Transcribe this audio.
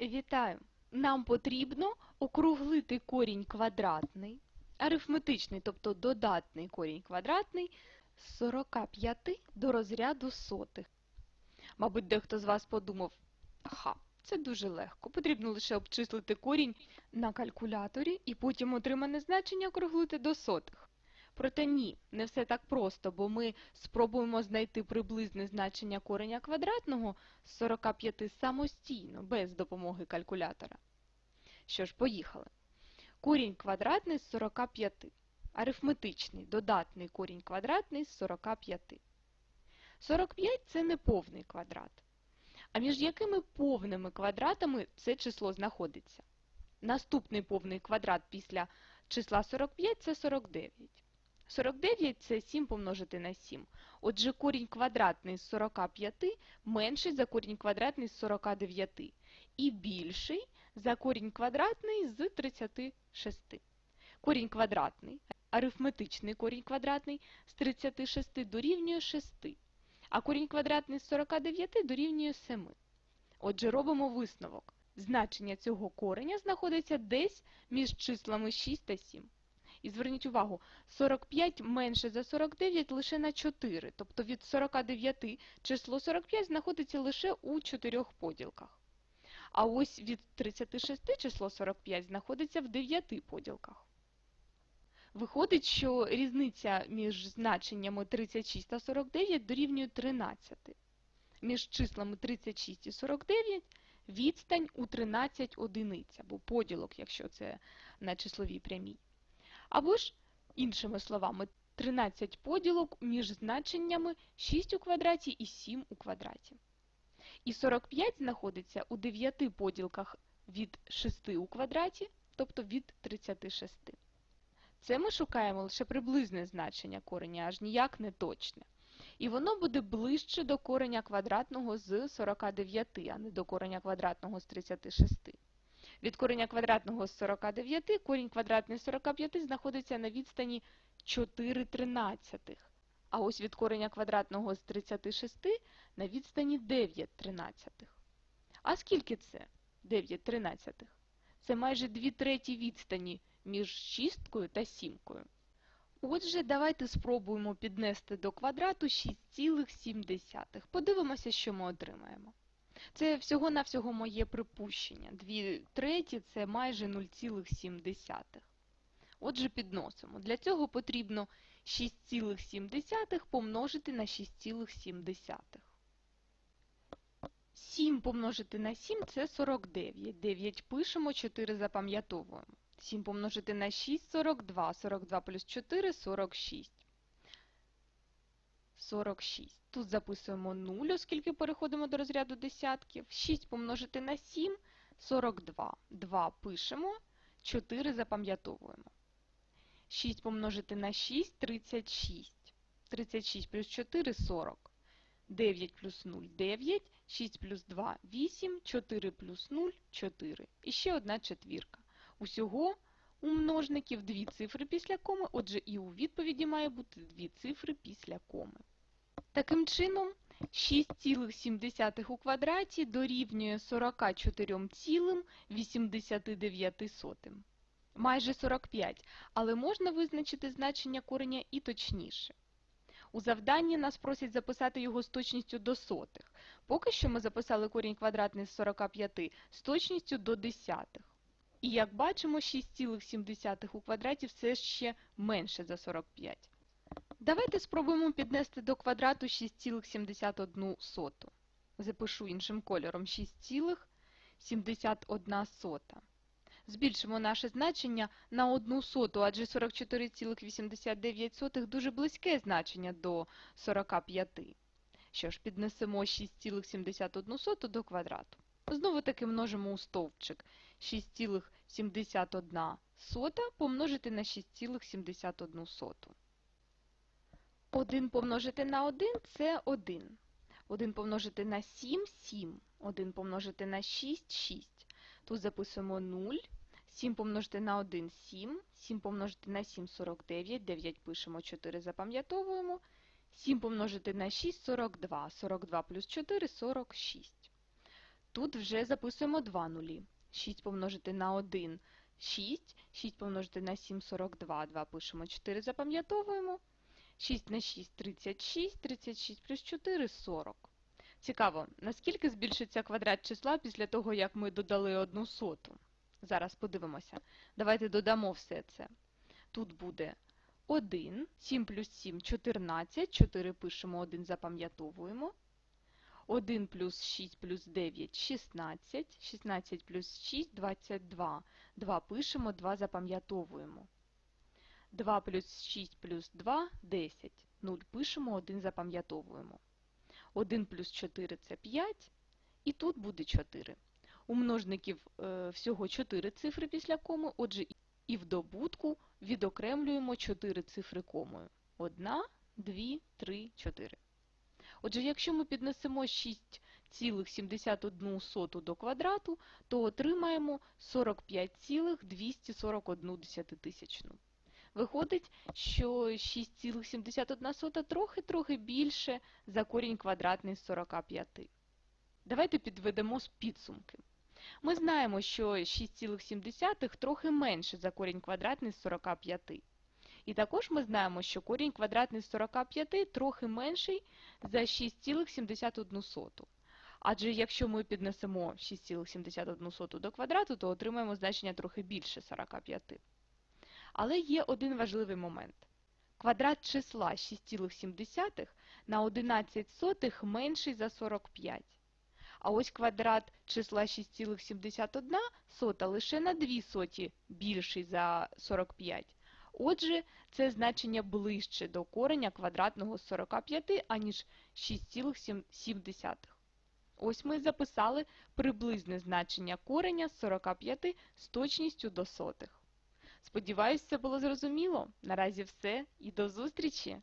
Вітаю! Нам потрібно округлити корінь квадратний, арифметичний, тобто додатний корінь квадратний з 45 до розряду сотих. Мабуть, дехто з вас подумав, ха, це дуже легко, потрібно лише обчислити корінь на калькуляторі і потім отримане значення округлити до сотих. Проте ні, не все так просто, бо ми спробуємо знайти приблизне значення кореня квадратного з 45 самостійно, без допомоги калькулятора. Що ж, поїхали. Корінь квадратний з 45. Арифметичний, додатний корінь квадратний з 45. 45 – це не повний квадрат. А між якими повними квадратами це число знаходиться? Наступний повний квадрат після числа 45 – це 49. 49 – це 7 помножити на 7. Отже, корінь квадратний з 45 менший за корінь квадратний з 49 і більший за корінь квадратний з 36. Корінь квадратний, арифметичний корінь квадратний з 36 дорівнює 6, а корінь квадратний з 49 дорівнює 7. Отже, робимо висновок. Значення цього кореня знаходиться десь між числами 6 та 7. І зверніть увагу, 45 менше за 49 лише на 4, тобто від 49 число 45 знаходиться лише у 4 поділках. А ось від 36 число 45 знаходиться в 9 поділках. Виходить, що різниця між значеннями 36 та 49 дорівнює 13. Між числами 36 і 49 відстань у 13 одиниць, або поділок, якщо це на числовій прямій. Або ж, іншими словами, 13 поділок між значеннями 6 у квадраті і 7 у квадраті. І 45 знаходиться у 9 поділках від 6 у квадраті, тобто від 36. Це ми шукаємо лише приблизне значення кореня, аж ніяк не точне. І воно буде ближче до кореня квадратного з 49, а не до кореня квадратного з 36. Від кореня квадратного з 49 корінь квадратний з 45 знаходиться на відстані 4 тринадцятих. А ось від кореня квадратного з 36 на відстані 9 тринадцятих. А скільки це 9 тринадцятих? Це майже 2 треті відстані між шісткою та сімкою. Отже, давайте спробуємо піднести до квадрату 6,7. Подивимося, що ми отримаємо. Це всього-навсього моє припущення. 2 треті – це майже 0,7. Отже, підносимо. Для цього потрібно 6,7 помножити на 6,7. 7 помножити на 7 – це 49. 9 пишемо, 4 запам'ятовуємо. 7 помножити на 6 – 42. 42 плюс 4 – 46. 46. Тут записуємо 0, оскільки переходимо до розряду десятків. 6 помножити на 7 – 42. 2 пишемо, 4 запам'ятовуємо. 6 помножити на 6 – 36. 36 плюс 4 – 40. 9 плюс 0 – 9. 6 плюс 2 – 8. 4 плюс 0 – 4. І ще одна четвірка. Усього у множників дві цифри після коми, отже і у відповіді має бути дві цифри після коми. Таким чином, 6,7 у квадраті дорівнює 44,89. Майже 45, але можна визначити значення кореня і точніше. У завданні нас просять записати його з точністю до сотих. Поки що ми записали корінь квадратний з 45 з точністю до десятих. І як бачимо, 6,7 у квадраті все ще менше за 45. Давайте спробуємо піднести до квадрату 6,71. Запишу іншим кольором 6,71. Збільшимо наше значення на 1 соту, адже 44,89 дуже близьке значення до 45. Що ж, піднесемо 6,71 до квадрату. Знову таки множимо у стовпчик 6,71 помножити на 6,71. 1 помножити на 1 – це 1. 1 помножити на 7 – 7. 1 помножити на 6 – 6. Тут записуємо 0. 7 помножити на 1 – 7. 7 помножити на 7 – 49. 9 пишемо, 4 запам'ятовуємо. 7 помножити на 6 – 42. 42 плюс 4 – 46. Тут вже записуємо два нулі. 6 помножити на 1 – 6. 6 помножити на 7 – 42. 2 пишемо, 4 запам'ятовуємо. 6 на 6 – 36. 36 плюс 4 – 40. Цікаво, наскільки збільшиться квадрат числа після того, як ми додали одну соту? Зараз подивимося. Давайте додамо все це. Тут буде 1, 7 плюс 7 – 14, 4 пишемо, 1 запам'ятовуємо. 1 плюс 6 плюс 9 – 16, 16 плюс 6 – 22. 2 пишемо, 2 запам'ятовуємо. 2 плюс 6 плюс 2 – 10. 0 пишемо, 1 запам'ятовуємо. 1 плюс 4 – це 5, і тут буде 4. У множників е, всього 4 цифри після коми, отже, і в добутку відокремлюємо 4 цифри комою. 1, 2, 3, 4. Отже, якщо ми піднесемо 6,71 до квадрату, то отримаємо 45,241 тисячну. Виходить, що 6,71 трохи-трохи більше за корінь квадратний з 45. Давайте підведемо з підсумки. Ми знаємо, що 6,7 трохи менше за корінь квадратний з 45. І також ми знаємо, що корінь квадратний з 45 трохи менший за 6,71. Адже якщо ми піднесемо 6,71 до квадрату, то отримаємо значення трохи більше 45. Але є один важливий момент. Квадрат числа 6,7 на 11 сотих менший за 45. А ось квадрат числа 6,71 сота лише на 2 соті більший за 45. Отже, це значення ближче до кореня квадратного з 45, аніж 6,7. Ось ми записали приблизне значення кореня з 45 з точністю до сотих. Сподіваюсь, це було зрозуміло. Наразі все і до зустрічі!